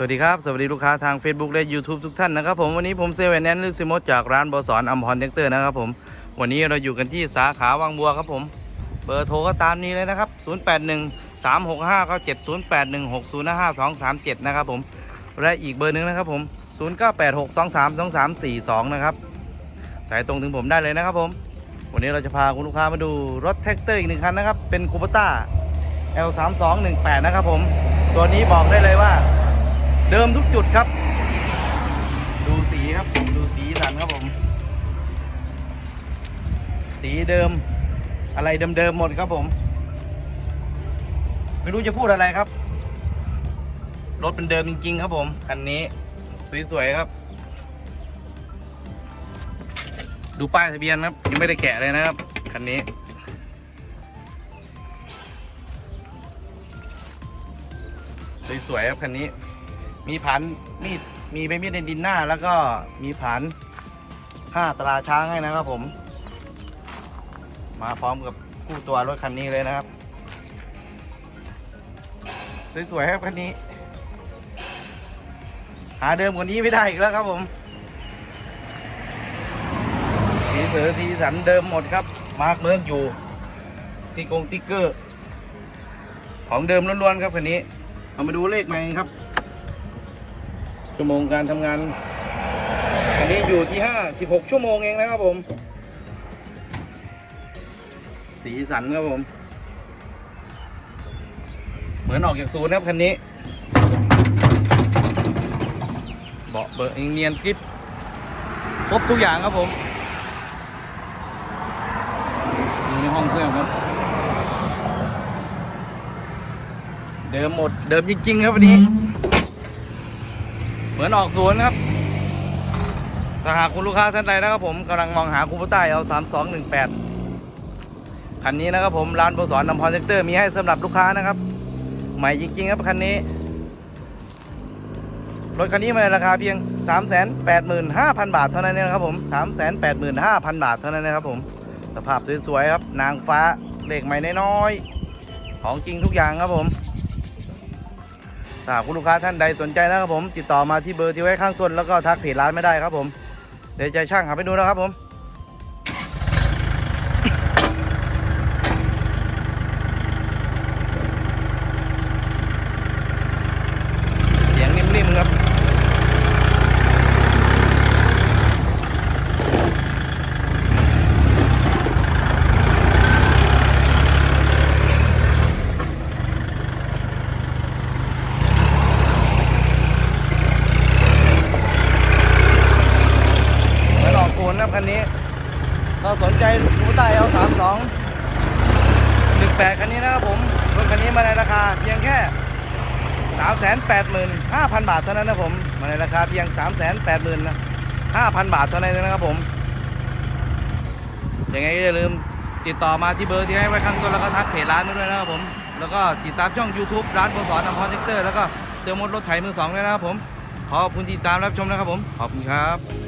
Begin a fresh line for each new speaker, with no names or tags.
สวัสดีครับ สวัสดีลูกค้าทาง Facebook และ YouTube ทุกท่านนะครับผมวันนี้ผมเซเว่นแนนลิซิโมจากร้านบสอนอัมพรเทคเตอร์นะครับผมวันนี้เราอยู่กันที่สาขาวังบัวครับผม เบอร์โทรก็ตามนี้เลยนะครับ 081 365 97 081 605 237 นะครับผมและอีกเบอร์หนึ่งนะครับผม 0986 23 2342 นะครับ สายตรงถึงผมได้เลยนะครับผม วันนี้เราจะพาคุณลูกค้ามาดูรถแท็กเตอร์อีกหนึ่งคันนะครับเป็นคูปต้า L3218 นะครับผมตัวนี้บอกได้เลยว่า เดิมทุกจุดครับ ดูสีครับผมดูสีสันครับผม สีเดิม อะไรเดิมๆหมดครับผม ไม่รู้จะพูดอะไรครับ รถเป็นเดิมจริง ๆ ครับผม คันนี้ สวย ๆ ครับ ดูป้ายทะเบียนครับ ยังไม่ได้แกะเลยนะครับ คันนี้สวยๆครับคันนี้ มีผันมีดมีใบมีดในดินหน้า แล้วก็มีผันห้าตราช้างให้นะครับผม มาพร้อมกับคู่ตัวรถคันนี้เลยนะครับ สวยๆครับคันนี้ หาเดิมกว่านี้ไม่ได้อีกแล้วครับผม สีเสือสีสันเดิมหมดครับ มาร์กเมืองอยู่ติ๊กงติ๊กเกอร์ ของเดิมล้วนๆครับคันนี้ เรามาดูเลขใหม่ครับ ชั่วโมงการทำงาน อันนี้อยู่ที่ห้าสิบหกชั่วโมงเองนะครับผม สีสันครับผม เหมือนออกจากศูนย์ครับคันนี้ เบาะเบอร์เนียนกริปครบทุกอย่างครับผมอยู่ในห้องเครื่องครับ เดิมหมดเดิมจริง ๆ ครับวันนี้ เหมือนออกสวนครับถ้าหากคุณลูกค้าท่านใดนะครับผมกำลังมองหาคูปต้าเอาสามสองหนึ่งแปดคันนี้นะครับผมร้านบสอนนำพรเซกเตอร์มีให้สำหรับลูกค้านะครับ ใหม่จริงๆครับคันนี้ รถคันนี้มาในราคาเพียง 3 8 5 0 0 0 บาทเท่านั้นเองนะครับผม 3 8 5 0 0 0 บาทเท่านั้นนะครับผม สภาพสวยๆครับ นางฟ้าเหล็กใหม่น้อยๆของจริงทุกอย่างครับผม หากคุณลูกค้าท่านใดสนใจนะครับผม ติดต่อมาที่เบอร์ที่ไว้ข้างต้นแล้วก็ทักเพจร้านไม่ได้ครับผม เดี๋ยวใจช่างหาไปดูนะครับผม เสียงนิ่มๆครับ เหมือนออกโครับคันนี้เราสนใจคูใต้เอาสามสองหนึ่งแปดคันนี้นะครับผมรถคันนี้มาในราคาเพียงแค่สามแสนแปดหมื่นห้าพันบาทเท่านั้นนะผมมาในราคาเพียงสามแสนแปดหมื่นห้าพันบาทเท่านั้นนะครับผมยังไงก็อย่าลืมติดต่อมาที่เบอร์ที่ให้ไว้ข้างต้นแล้วก็ทักเพจร้านมาด้วยนะครับผม แล้วก็ติดตามช่อง YouTube ร้านบสอนนำพรเซกเตอร์แล้วก็เซลล์มดรถไถมือสองด้วยนะครับผม ขอบคุณที่ติดตามรับชมนะครับผม ขอบคุณครับ